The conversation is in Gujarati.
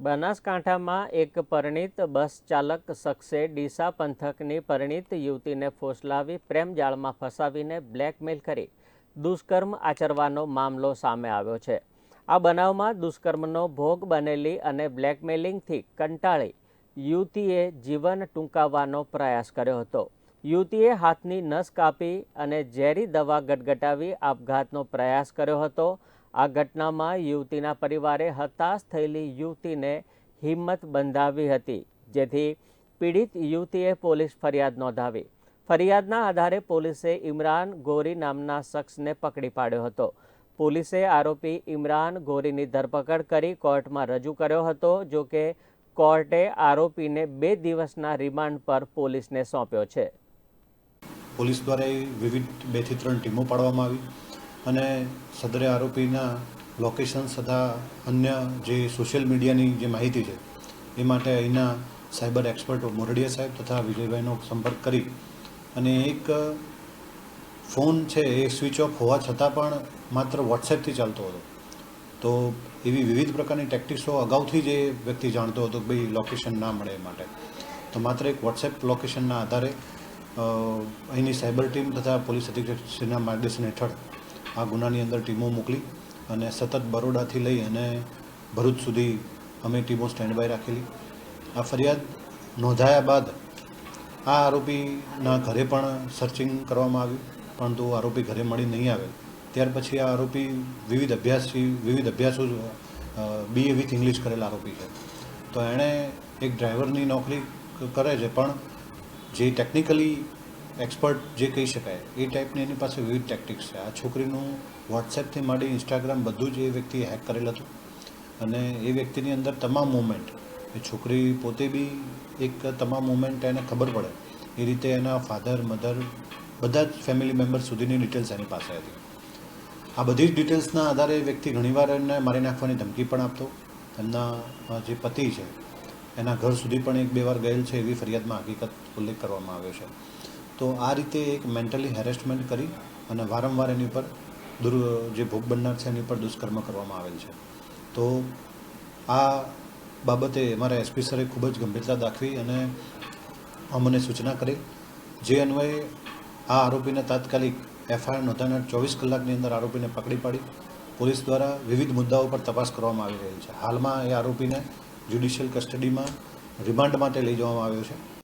બનાસકાંઠામાં એક પરિણીત બસ ચાલક શખ્સે ડીસા પંથકની પરિણીત યુવતીને ફોસલાવી પ્રેમ જાળમાં ફસાવીને બ્લેકમેલ કરી દુષ્કર્મ આચરવાનો મામલો સામે આવ્યો છે. આ બનાવમાં દુષ્કર્મનો ભોગ બનેલી અને બ્લેકમેલિંગથી કંટાળી યુવતીએ જીવન ટૂંકાવવાનો પ્રયાસ કર્યો હતો. યુવતીએ હાથની નસ કાપી અને ઝેરી દવા ગટગટાવી આપઘાતનો પ્રયાસ કર્યો હતો. આ ઘટનામાં યુવતીના પરિવારે હતાશ થયેલી યુવતીને હિંમત બંધાવી હતી, જેથી પીડિત યુવતીએ પોલીસ ફરિયાદ નોંધાવી. ફરિયાદના આધારે પોલીસે ઇમરાન ગોરી નામના શખ્સને પકડી પાડ્યો હતો. પોલીસે આરોપી ઇમરાન ગોરીની ધરપકડ કરી કોર્ટમાં રજૂ કર્યો હતો, જો કે કોર્ટે આરોપીને બે દિવસના રિમાન્ડ પર પોલીસને સોંપ્યો છે. પોલીસ દ્વારા વિવિધ બેથી ત્રણ ટીમો પાડવામાં આવી. અને સદરે આરોપીના લોકેશન્સ તથા અન્ય જે સોશિયલ મીડિયાની જે માહિતી છે, એ માટે અહીંના સાયબર એક્સપર્ટ મોરડિયા સાહેબ તથા વિજયભાઈનો સંપર્ક કરી અને એક ફોન છે એ સ્વિચ ઓફ હોવા છતાં પણ માત્ર વોટ્સએપથી ચાલતો હતો. તો એવી વિવિધ પ્રકારની ટેક્ટિક્સો અગાઉથી જ વ્યક્તિ જાણતો હતો કે ભાઈ લોકેશન ના મળે એ માટે. તો માત્ર એક વોટ્સએપ લોકેશનના આધારે અહીંની સાયબર ટીમ તથા પોલીસ અધિક્ષકશ્રીના માર્ગદર્શન હેઠળ આ ગુનાની અંદર ટીમો મોકલી અને સતત બરોડાથી લઈ અને ભરૂચ સુધી અમે ટીમો સ્ટેન્ડ બાય રાખેલી. આ ફરિયાદ નોંધાયા બાદ આ આરોપીના ઘરે પણ સર્ચિંગ કરવામાં આવ્યું, પરંતુ આરોપી ઘરે મળી નહીં આવે ત્યાર પછી આ આરોપી વિવિધ અભ્યાસથી વિવિધ અભ્યાસો બીએ વિથ ઇંગ્લિશ કરેલા આરોપી છે. તો એણે એક ડ્રાઈવરની નોકરી કરે છે, પણ જે ટેકનિકલી એક્સપર્ટ જે કહી શકાય, એ ટાઈપની એની પાસે વિવિધ ટેક્ટિક્સ છે. આ છોકરીનું વોટ્સએપથી માંડી ઇન્સ્ટાગ્રામ બધું જ એ વ્યક્તિએ હેક કરેલ હતું. અને એ વ્યક્તિની અંદર તમામ મુમેન્ટ એ છોકરી પોતે બી એક તમામ મુમેન્ટ એને ખબર પડે. એ રીતે એના ફાધર મધર બધા જ ફેમિલી મેમ્બર સુધીની ડિટેલ્સ એની પાસે હતી. આ બધી જ ડિટેલ્સના આધારે વ્યક્તિ ઘણીવાર એને મારી નાખવાની ધમકી પણ આપતો. એમના જે પતિ છે, એના ઘર સુધી પણ એક બે વાર ગયેલ છે એવી ફરિયાદમાં હકીકત ઉલ્લેખ કરવામાં આવ્યો છે. તો આ રીતે એક મેન્ટલી હેરેસમેન્ટ કરી અને વારંવાર એની પર દુર, જે ભોગ બનનાર છે એની પર દુષ્કર્મ કરવામાં આવેલ છે. તો આ બાબતે અમારા એસપી સરે ખૂબ જ ગંભીરતા દાખવી અને અમને સૂચના કરી. જે અન્વયે આ આરોપીને તાત્કાલિક એફઆઈઆર નોંધાનાર ચોવીસ કલાકની અંદર આરોપીને પકડી પાડી. પોલીસ દ્વારા વિવિધ મુદ્દાઓ પર તપાસ કરવામાં આવી રહી છે. હાલમાં એ આરોપીને જ્યુડિશિયલ કસ્ટડીમાં રિમાન્ડ માટે લઈ જવામાં આવ્યો છે.